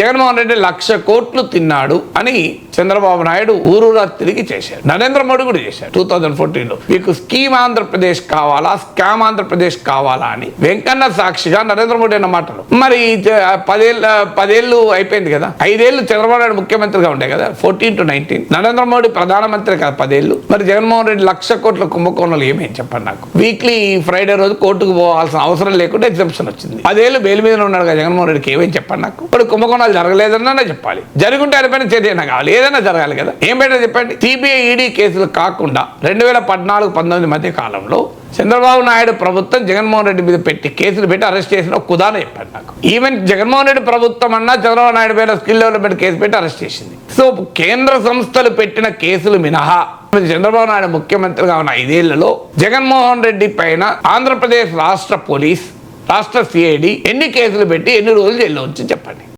జగన్మోహన్ రెడ్డి లక్ష కోట్లు తిన్నాడు అని చంద్రబాబు నాయుడు ఊరూరా తిరిగి చేశారు నరేంద్ర మోడీ కూడా చేశారు టూ థౌజండ్ ఫోర్టీన్లో. మీకు స్కీమ్ ఆంధ్రప్రదేశ్ కావాలా? స్కామ్ ఆంధ్రప్రదేశ్ కావాలా అని. వెంకన్న సాక్షిగా నరేంద్ర మోడీ అన్న మాటలు. మరి పదేళ్ళ పదేళ్ళు అయిపోయింది కదా? ఐదేళ్ళు చంద్రబాబు నాయుడు ముఖ్యమంత్రిగా ఉండే కదా? Fourteen to nineteen Narendra Modi ప్రధానమంత్రి కదా పదేళ్ళు. మరి జగన్మోహన్ రెడ్డి లక్ష కోట్ల కుంభకోణాలు ఏమేం చెప్పండి నాకు? వీక్లీ ఫ్రైడే రోజు కోర్టుకు పోవాల్సిన అవసరం లేకుండా ఎగ్జామ్షన్ వచ్చింది. పదేళ్ళు బెయిల్ మీద ఉన్నాడు కదా జగన్మోహన్ రెడ్డికి ఏమేం చెప్పండి నాకు? ఇప్పుడు కుంభకోణాలు జరగలేదన్నా చెప్పాలి. జరుగుంటే ఆయన పైన చర్య అయినా కావాలి ఏదైనా జరగాలి కదా? ఏం బయట చెప్పండి? సిబిఐ ఈడీ కేసులు కాకుండా రెండు వేల పద్నాలుగు పంతొమ్మిది మధ్య కాలంలో చంద్రబాబు నాయుడు ప్రభుత్వం జగన్మోహన్ రెడ్డి మీద పెట్టి కేసులు పెట్టి అరెస్ట్ చేసిన కుదాన చెప్పాడు నాకు. ఈవెన్ జగన్మోహన్ రెడ్డి ప్రభుత్వం అన్నా చంద్రబాబు నాయుడు మీద స్కిల్ డెవలప్మెంట్ కేసు పెట్టి అరెస్ట్ చేసింది. సో కేంద్ర సంస్థలు పెట్టిన కేసులు మినహా చంద్రబాబు నాయుడు ముఖ్యమంత్రిగా ఉన్న ఐదేళ్ళలో జగన్మోహన్ రెడ్డి పైన ఆంధ్రప్రదేశ్ రాష్ట్ర పోలీస్ రాష్ట్ర సిఐడి ఎన్ని కేసులు పెట్టి ఎన్ని రోజులు జైల్లో ఉంచి చెప్పండి.